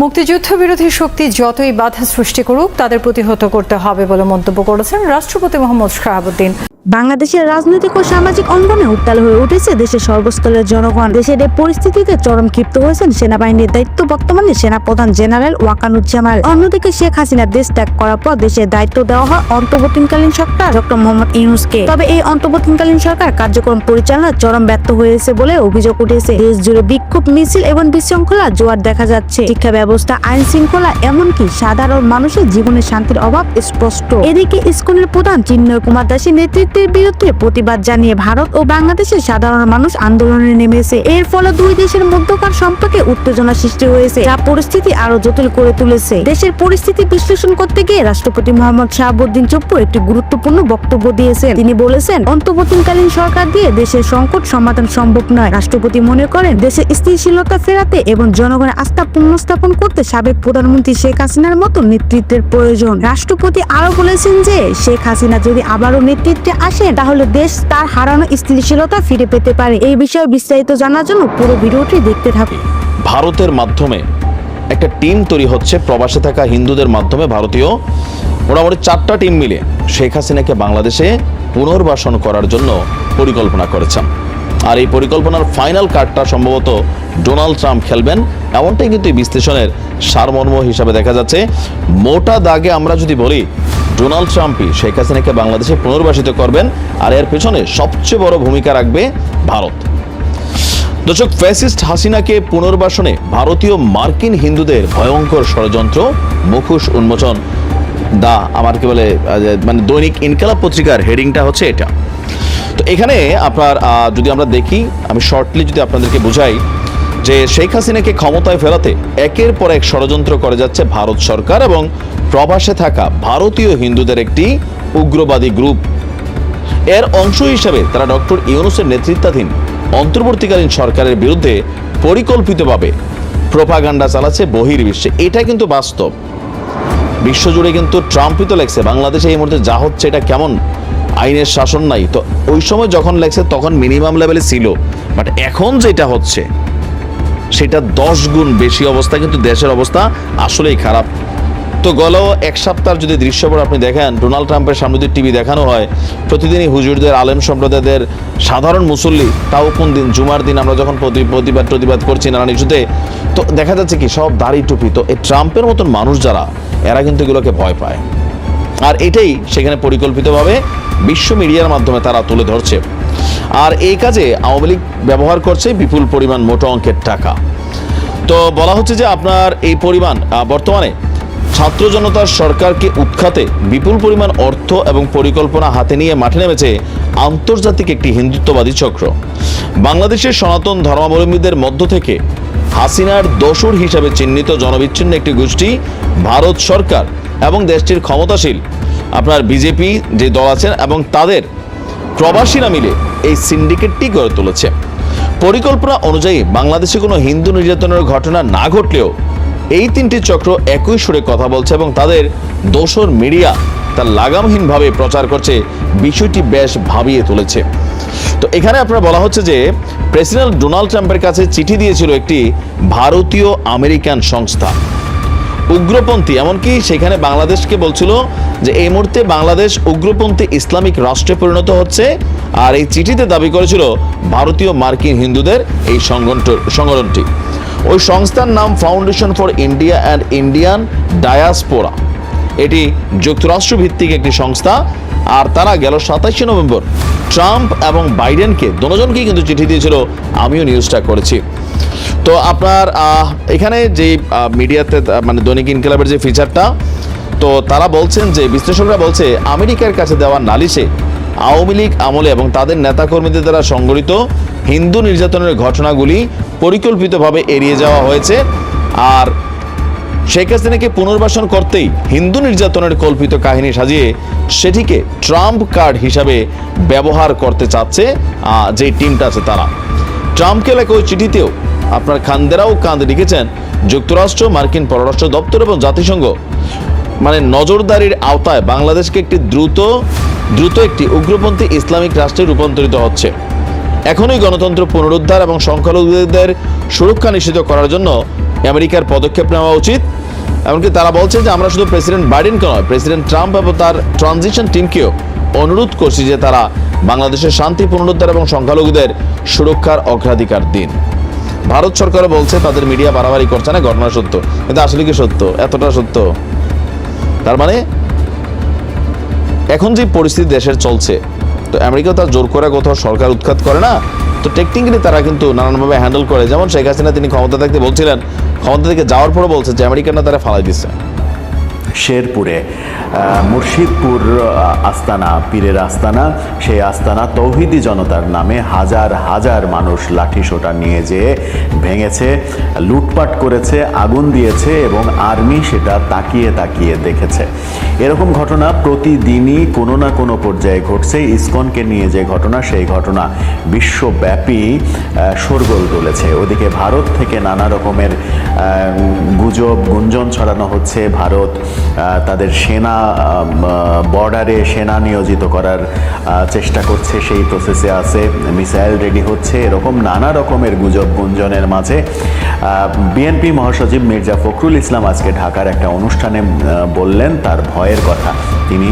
মুক্তিযুদ্ধ বিরোধী শক্তি যতই বাধা সৃষ্টি করুক, তাদের প্রতিহত করতে হবে বলে মন্তব্য করেছেন রাষ্ট্রপতি মোহাম্মদ শাহাবুদ্দিন। বাংলাদেশের রাজনৈতিক ও সামাজিক অঙ্গনে উত্তাল হয়ে উঠেছে দেশের সর্বস্তরের জনগণ। দেশের এই পরিস্থিতিতে চরম ক্ষিপ্ত হয়েছেন সেনাবাহিনীর দায়িত্ব বর্তমানে সেনাপ্রধান জেনারেল ওয়াকানুজ্জামান। অন্যদিকে শেখ হাসিনা দেশ ত্যাগ করার পর দেশের দায়িত্ব দেওয়া হয় অন্তর্বর্তীকালীন সরকার ডক্টর মোহাম্মদ ইউনুসকে। তবে এই অন্তর্বর্তীকালীন সরকার কার্যক্রম পরিচালনায় চরম ব্যর্থ হয়েছে বলে অভিযোগ উঠেছে। দেশ জুড়ে বিক্ষোভ, মিছিল এবং বিশৃঙ্খলা জোয়ার দেখা যাচ্ছে। শিক্ষা ব্যবস্থা আইন শৃঙ্খলা এমনকি সাধারণ মানুষের জীবনে শান্তির অভাব স্পষ্ট। এদিকে ইসকনের প্রধান চিন্ময় কুমার দাসের নেতৃত্বের বিরুদ্ধে প্রতিবাদ জানিয়ে ভারত ও বাংলাদেশের সাধারণ মানুষ আন্দোলনে নেমেছে। এর ফলে দুই দেশের মধ্যকার সম্পর্কে উত্তেজনা সৃষ্টি হয়েছে, যা পরিস্থিতি আরও জটিল করে তুলেছে। দেশের পরিস্থিতি বিশ্লেষণ করতে গিয়ে রাষ্ট্রপতি মোহাম্মদ শাহাবুদ্দিন চপ্পু একটি গুরুত্বপূর্ণ বক্তব্য দিয়েছেন। তিনি বলেছেন, অন্তর্বর্তীকালীন সরকার দিয়ে দেশের সংকট সমাধান সম্ভব নয়। রাষ্ট্রপতি মনে করেন, দেশের স্থিতিশীলতা ফেরাতে এবং জনগণের আস্থা পুনঃস্থাপন করতে সাবেক প্রধানমন্ত্রী শেখ হাসিনার মতো নেতৃত্বের প্রয়োজন। রাষ্ট্রপতি আরও বলেছেন যে, শেখ হাসিনা যদি আবারও নেতৃত্বে আসে, তাহলে দেশ তার হারানো স্থিতিশীলতা ফিরে পেতে পারে। এই বিষয়ে বিস্তারিত জানার জন্য পুরো ভিডিওটি দেখতে থাকুন। ভারতের মাধ্যমে একটা টিম তৈরি হচ্ছে, প্রবাসে থাকা হিন্দুদের মাধ্যমে ভারতীয়। মোটামুটি চারটা টিম মিলে শেখ হাসিনাকে বাংলাদেশে পুনর্বাসন করার জন্য পরিকল্পনা করেছেন। আর এই পরিকল্পনার ফাইনাল কার্ডটা সম্ভবত ডোনাল্ড ট্রাম্প খেলবেন। এমনটাই কিন্তু এই বিশ্লেষণের সারমর্ম হিসাবে দেখা যাচ্ছে। মোটা দাগে আমরা যদি বলি ডোনাল্ড ট্রাম্পই শেখ হাসিনাকে বাংলাদেশে পুনর্বাসিত করবেন, আর এর পেছনে সবচেয়ে বড় ভূমিকা রাখবে ভারত। দর্শক, ফ্যাসিস্ট হাসিনাকে পুনর্বাসনে ভারতীয় মার্কিন হিন্দুদের ভয়ঙ্কর ষড়যন্ত্র, মুখোশ উন্মোচন। দা, আমার কি বলে মানে দৈনিক ইনকালাব পত্রিকার হেডিংটা হচ্ছে এটা। তো এখানে আপনার যদি আমরা দেখি, আমি শর্টলি যদি আপনাদেরকে বুঝাই, যে শেখ হাসিনাকে ক্ষমতায় ফেরাতে একের পর এক ষড়যন্ত্র করে যাচ্ছে ভারত সরকার এবং প্রবাসে থাকা ভারতীয় হিন্দুদের একটি উগ্রবাদী গ্রুপ। এর অংশ হিসেবে তারা ডক্টর ইউনুসের নেতৃত্বাধীন অন্তর্বর্তীকালীন সরকারের বিরুদ্ধে পরিকল্পিতভাবে প্রোপাগান্ডা চালাচ্ছে বহির্বিশ্বে। এটা কিন্তু বাস্তব। বিশ্বজুড়ে কিন্তু ট্রাম্পই তো লেগছে বাংলাদেশে এই মুহূর্তে যা হচ্ছে এটা কেমন? আইনের শাসন নাই। তো ওই সময় যখন লেগছে তখন মিনিমাম লেভেলে ছিল। বাট এখন যেটা হচ্ছে, সেটা দশ গুণ বেশি অবস্থা, কিন্তু দেশের অবস্থা আসলেই খারাপ। তো গেল এক সপ্তাহ যদি দৃশ্যপট আপনি দেখেন, ডোনাল্ড ট্রাম্পের সামনে যদি টিভি দেখানো হয়, প্রতিদিনই হুজুরদের, আলেম সম্প্রদায়দের সাধারণ মুসল্লি, তাও কোন দিন? জুমার দিন আমরা যখন প্রতি- প্রতিবাদ প্রতিবাদ করছি নানান ইস্যুতে, তো দেখা যাচ্ছে কি সব দাড়ি টুপি। তো এই ট্রাম্পের মতন মানুষ যারা, এরা কিন্তু এগুলোকে ভয় পায়। আর এটাই সেখানে পরিকল্পিতভাবে বিশ্ব মিডিয়ার মাধ্যমে তারা তুলে ধরছে। আর এই কাজে আওয়ামী লীগ ব্যবহার করছে বিপুল পরিমাণ মোটা অঙ্কের টাকা। তো বলা হচ্ছে যে আপনার এই পরিমাণ বর্তমানে ছাত্র জনতার সরকারকে উৎখাতে বিপুল পরিমাণ অর্থ এবং পরিকল্পনা হাতে নিয়ে মাঠে নেমেছে আন্তর্জাতিক একটি হিন্দুত্ববাদী চক্র। বাংলাদেশের সনাতন ধর্মাবলম্বীদের মধ্য থেকে হাসিনার দোসর হিসাবে চিহ্নিত জনবিচ্ছিন্ন একটি গোষ্ঠী, ভারত সরকার এবং দেশটির ক্ষমতাশীল। আপনার বিজেপি যে দল আছেন এবং তাদের প্রবাসীরা মিলে এই সিন্ডিকেটটি গড়ে তুলেছে। পরিকল্পনা অনুযায়ী বাংলাদেশে কোনো হিন্দু নির্যাতনের ঘটনা না ঘটলেও এই তিনটি চক্র একই সুরে কথা বলছে এবং তাদের দোসর মিডিয়া তা লাগামহীনভাবে প্রচার করছে, বিষয়টি বেশ ভাবিয়ে তুলেছে। তো এখানে আপনার বলা হচ্ছে যে, প্রেসিডেন্ট ডোনাল্ড ট্রাম্পের কাছে চিঠি দিয়েছিল একটি ভারতীয় আমেরিকান সংস্থা। উগ্রপন্থী, এমনকি সেখানে বাংলাদেশকে বলছিল যে, এই মুহূর্তে বাংলাদেশ উগ্রপন্থী ইসলামিক রাষ্ট্রে পরিণত হচ্ছে আর এই চিঠিতে দাবি করেছিল ভারতীয় মার্কিন হিন্দুদের এই সংগঠন সংগঠনটি। ওই সংস্থার নাম foundation for India and Indian diaspora এটি যুক্তরাষ্ট্র ভিত্তিক একটি সংস্থা, আর তারা গেল সাতাশে নভেম্বর। ট্রাম্প এবং বাইডেনকে দুজনকেই কিন্তু চিঠি দিয়েছিল, আমিও নিউজটা করেছি। তো আপনার এখানে যে মিডিয়াতে মানে দৈনিক ইনকিলাবের যে ফিচারটা তো তারা বলছেন যে, বিশ্লেষকরা বলছে, আমেরিকার কাছে দেওয়া নালিশে আওয়ামী লীগ আমলে এবং তাদের নেতাকর্মীদের দ্বারা সংগঠিত হিন্দু নির্যাতনের ঘটনাগুলি পরিকল্পিতভাবে এড়িয়ে যাওয়া হয়েছে। আর শেখ হাসিনাকে পুনর্বাসন করতেই হিন্দু নির্যাতনের কল্পিত কাহিনী সাজিয়ে সেটিকে ট্রাম্প কার্ড হিসাবে ব্যবহার করতে চাচ্ছে যে টিমটা আছে তারা। ট্রাম্পকে লেখা ওই চিঠিতেও আপনার খান্দেরাও কাঁদ লিখেছেন যুক্তরাষ্ট্র, মার্কিন পররাষ্ট্র দপ্তর এবং জাতিসংঘ। মানে নজরদারির আওতায় বাংলাদেশকে একটি দ্রুত দ্রুত একটি উগ্রপন্থী ইসলামিক রাষ্ট্রে রূপান্তরিত হচ্ছে। এখনই গণতন্ত্র পুনরুদ্ধার এবং সংখ্যালঘুদের সুরক্ষা নিশ্চিত করার জন্য আমেরিকার পদক্ষেপ নেওয়া উচিত। এমনকি তারা বলছে যে আমরা শুধু প্রেসিডেন্ট বাইডেনকে নয়, প্রেসিডেন্ট ট্রাম্প এবং তার ট্রানজিশন টিমকেও অনুরোধ করছি যে তারা বাংলাদেশের শান্তি পুনরুদ্ধার এবং সংখ্যালঘুদের সুরক্ষার অগ্রাধিকার দিন। ভারত সরকারও বলছে তাদের মিডিয়া বাড়াবাড়ি করছে না, ঘটনা সত্য। কিন্তু আসলে কি সত্য? এতটা সত্য? তার মানে এখন যে পরিস্থিতি দেশের চলছে তো আমেরিকা তার জোর করে কোথাও সরকার উৎখাত করে না। তো টেকনিক্যালি তারা কিন্তু নানানভাবে হ্যান্ডেল করে। যেমন শেখ হাসিনা তিনি ক্ষমতা থাকতে বলছিলেন, ক্ষমতা থেকে যাওয়ার পরে বলছে যে আমেরিকানরা তারা ফালাই দিচ্ছে। শেরপুরে মুর্শিদপুর আস্তানা, পীরের আস্তানা। সেই আস্তানা তৌহিদি জনতার নামে হাজার হাজার মানুষ লাঠি সোটা নিয়ে যেয়ে ভেঙেছে, লুটপাট করেছে, আগুন দিয়েছে এবং আর্মি সেটা তাকিয়ে তাকিয়ে দেখেছে। এরকম ঘটনা প্রতিদিনই কোনো না কোনো পর্যায়ে ঘটছে। ইসকনকে নিয়ে যে ঘটনা, সেই ঘটনা বিশ্বব্যাপী শোরগোল তুলেছে। ওদিকে ভারত থেকে নানা রকমের গুজব, গুঞ্জন ছড়ানো হচ্ছে। ভারত তাদের সেনা বর্ডারে সেনা নিয়োজিত করার চেষ্টা করছে, সেই প্রসেসে আছে। মিসাইল রেডি হচ্ছে, এরকম নানা রকমের গুজব গুঞ্জনের মাঝে। বিএনপি মহাসচিব মির্জা ফখরুল ইসলাম আজকে ঢাকার একটা অনুষ্ঠানে বললেন তার ভয়ের কথা। তিনি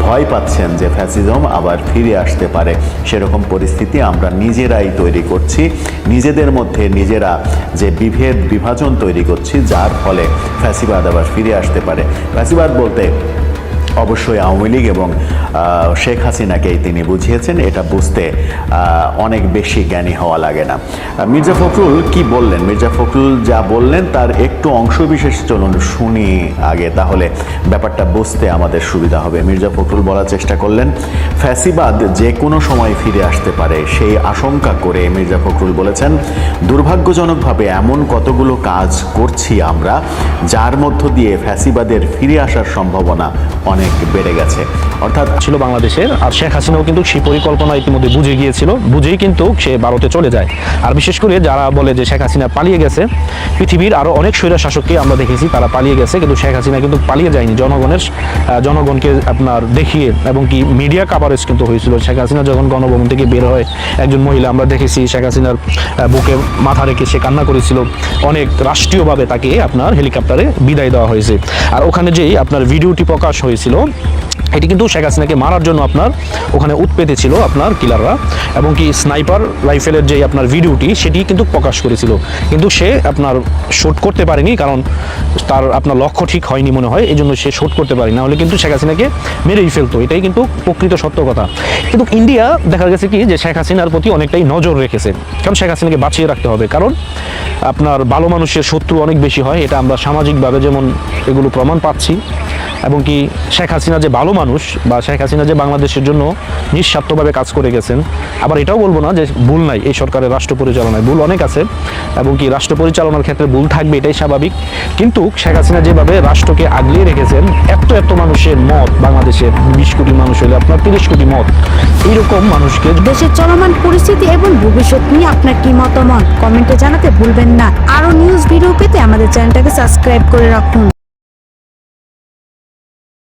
ভয় পাচ্ছেন যে ফ্যাসিজম আবার ফিরে আসতে পারে। সেরকম পরিস্থিতি আমরা নিজেরাই তৈরি করছি। নিজেদের মধ্যে নিজেরা যে বিভেদ, বিভাজন তৈরি করছি, যার ফলে ফ্যাসিবাদ আবার ফিরে আসতে পারে। ফ্যাসিবাদ বলতে অবশ্যই আওয়ামী লীগ এবং শেখ হাসিনাকেই তিনি বুঝিয়েছেন। এটা বুঝতে অনেক বেশি জ্ঞানী হওয়া লাগে না। মির্জা ফখরুল কি বললেন? মির্জা ফখরুল যা বললেন তার একটু অংশবিশেষ চলুন শুনি আগে, তাহলে ব্যাপারটা বুঝতে আমাদের সুবিধা হবে। মির্জা ফখরুল বলার চেষ্টা করলেন, ফ্যাসিবাদ যে কোনো সময় ফিরে আসতে পারে, সেই আশঙ্কা করে মির্জা ফখরুল বলেছেন, দুর্ভাগ্যজনকভাবে এমন কতগুলো কাজ করছি আমরা, যার মধ্য দিয়ে ফ্যাসিবাদের ফিরে আসার সম্ভাবনা অনেক বেড়ে গেছে। অর্থাৎ ছিল বাংলাদেশের, আর শেখ হাসিনাও কিন্তু সেই পরিকল্পনা ইতিমধ্যে বুঝে গিয়েছিল, বুঝেই কিন্তু সে ভারতে চলে যায়। আর বিশেষ করে যারা বলে যে শেখ হাসিনা পালিয়ে গেছে, পৃথিবীর আরও অনেক স্বৈরা শাসককে আমরা দেখেছি, তারা পালিয়ে গেছে, কিন্তু শেখ হাসিনা কিন্তু পালিয়ে যায়নি। জনগণের জনগণকে আপনার দেখিয়ে এবং কি মিডিয়া কাভারেজ কিন্তু হয়েছিল। শেখ হাসিনা যখন গণভবন থেকে বের হয়, একজন মহিলা আমরা দেখেছি, শেখ হাসিনার বুকে মাথা রেখে সে কান্না করেছিল। অনেক রাষ্ট্রীয়ভাবে তাকে আপনার হেলিকপ্টারে বিদায় দেওয়া হয়েছে। আর ওখানে যেই আপনার ভিডিওটি প্রকাশ হয়েছিল এটি কিন্তু শেখ হাসিনাকে মারার জন্য আপনার ওখানে উৎপেতে ছিল আপনার কিলাররা এবং কি স্নাইপার রাইফেলের যে আপনার ভিডিওটি সেটি কিন্তু প্রকাশ করেছিল। কিন্তু সে আপনার শুট করতে পারেনি কারণ তার আপনার লক্ষ্য ঠিক হয়নি মনে হয় এই জন্য সে শুট করতে পারেনি। নাহলে কিন্তু শেখ হাসিনাকে মেরেই ফেলতো, এটাই কিন্তু প্রকৃত সত্য কথা। কিন্তু ইন্ডিয়া দেখা গেছে কি যে শেখ হাসিনার প্রতি অনেকটাই নজর রেখেছে। কারণ শেখ হাসিনাকে বাঁচিয়ে রাখতে হবে। কারণ আপনার ভালো মানুষের শত্রু অনেক বেশি হয়, এটা আমরা সামাজিকভাবে যেমন এগুলো প্রমাণ পাচ্ছি। এবং কি শেখ হাসিনা যে ভালো মানুষ বা শেখ হাসিনা যে বাংলাদেশের জন্য নিঃস্বার্থভাবে কাজ করে গেছেন, আবার এটাও বলব না যে ভুল নাই এই সরকারের রাষ্ট্র পরিচালনায়, ভুল অনেক আছে এবং কি রাষ্ট্র পরিচালনার ক্ষেত্রে ভুল থাকবে এটাই স্বাভাবিক। কিন্তু শেখ হাসিনা যেভাবে রাষ্ট্রকে আগলিয়ে রেখেছেন, এত এত মানুষের মত বাংলাদেশের বিশ কোটি মানুষ হলে আপনার তিরিশ কোটি মত, এইরকম মানুষকে দেশের চলমান পরিস্থিতি এবং ভবিষ্যৎ নিয়ে আপনার কি মতামত? কমেন্টে জানাতে ভুলবেন না। আরও নিউজ ভিডিও পেতে আমাদের চ্যানেলটাকে সাবস্ক্রাইব করে রাখুন।